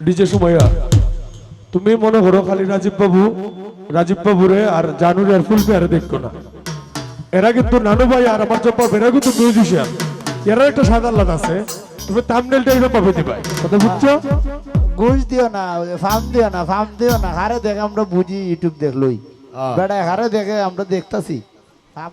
DJ সময়া তুমি মনে করো খালি রাজীব বাবু রাজীব বাবুরে আর জানুরে আর ফুল পেয়ারে দেখতো না। এরা কিন্তু নানু ভাই আর আমার জব্বা এরা কিন্তু মিউজিশিয়ান এরা একটা সাধারণ আছে তুমি থামনেলটা এটা পাবে দিবাই কথা বুঝছ? ঘুষ দিও না ফার্ম দিও না ফার্ম দিও না হারে দেখে আমরা বুঝি ইউটিউব দেখলই। বেটা হারে দেখে আমরা দেখতাছি। ফার্ম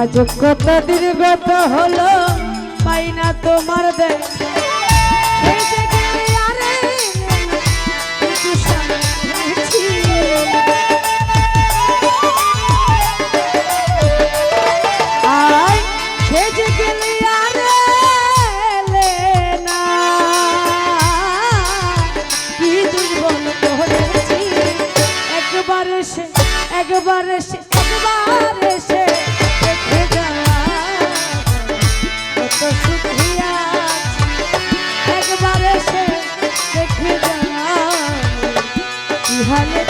আজ কত দিন গত হলো পাই না তোমার দেখ একবার এসে একবার এসে i'm in Hallelujah.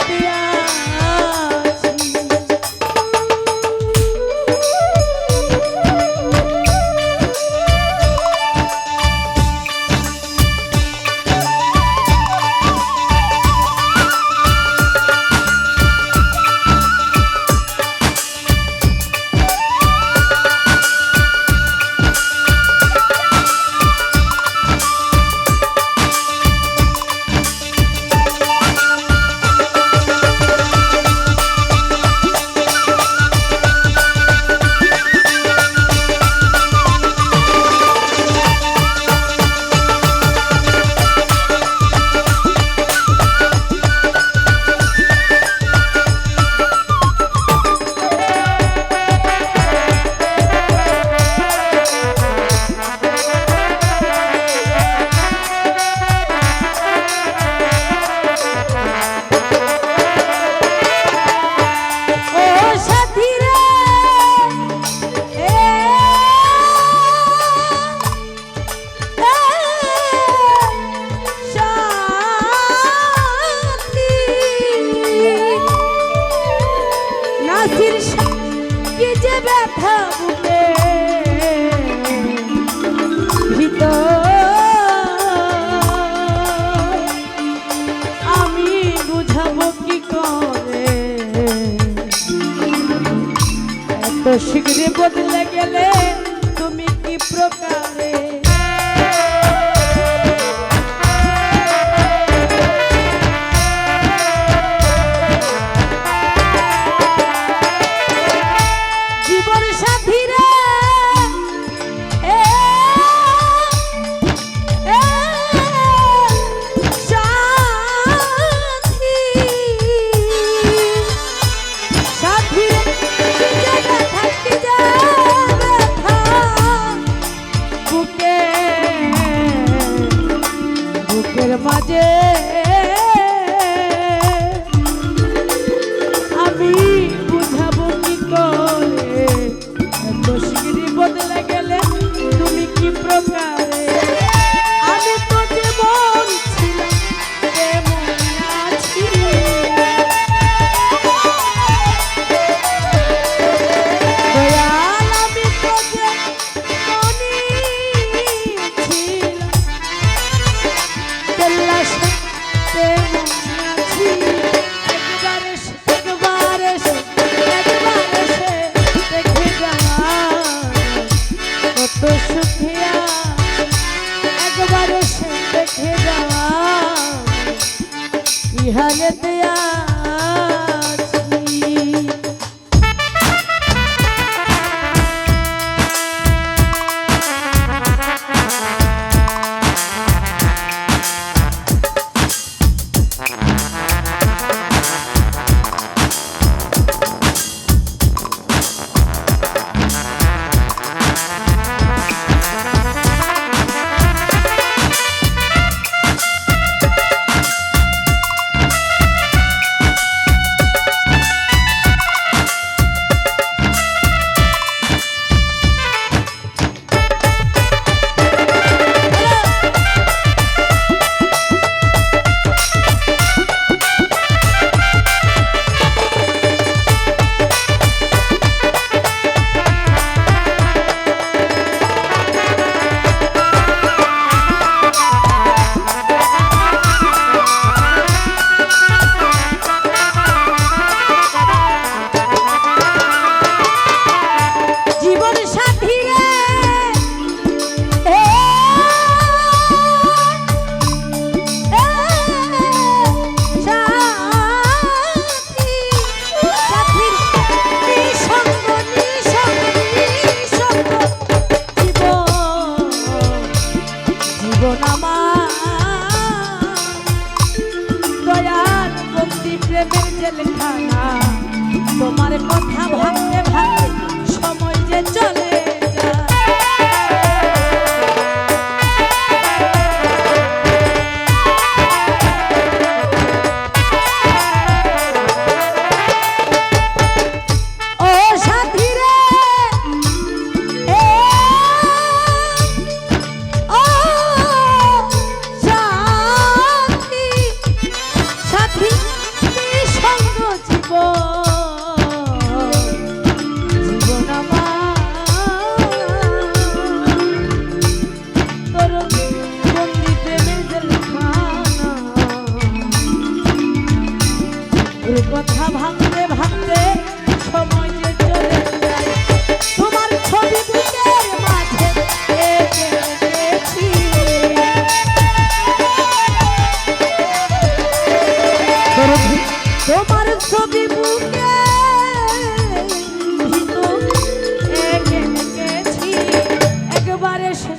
এসে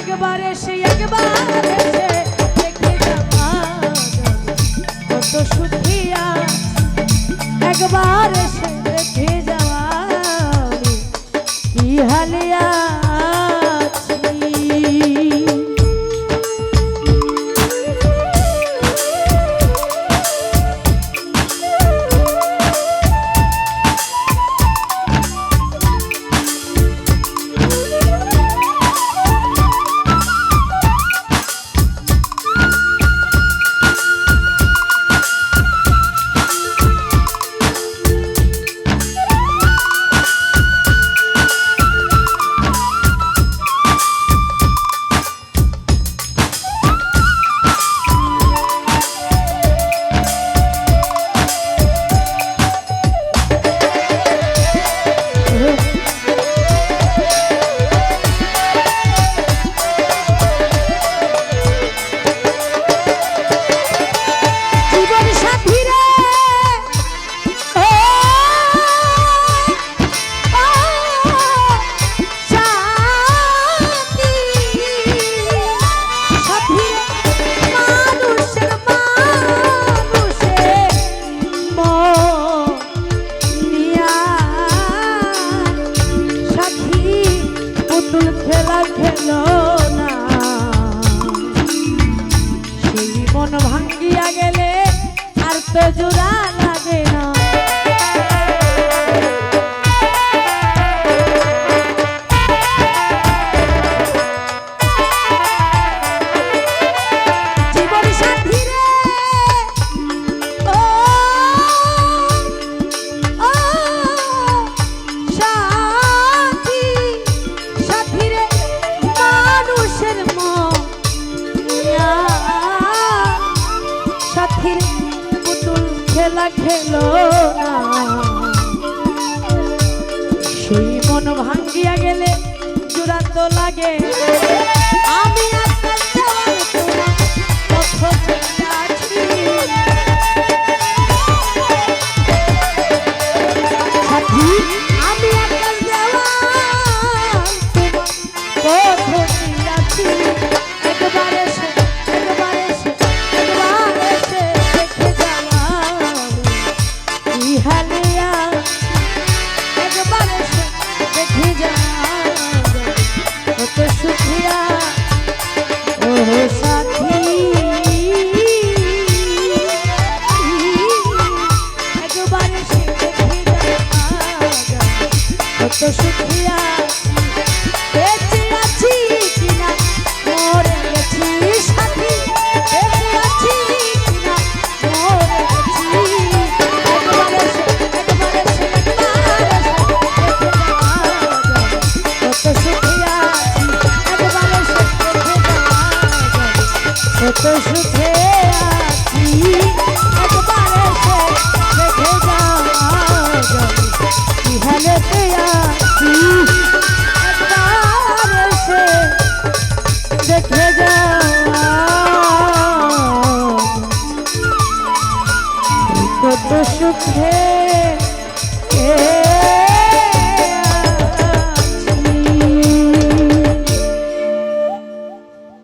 একবার এসে একবার এসে দেখে কত সুখিয়া একবার এসে পাখির পুতুল খেলা খেলো না। সেই মন ভাঙ্গিয়া গেলে চূড়ান্ত লাগে। কত শুক্রিয়া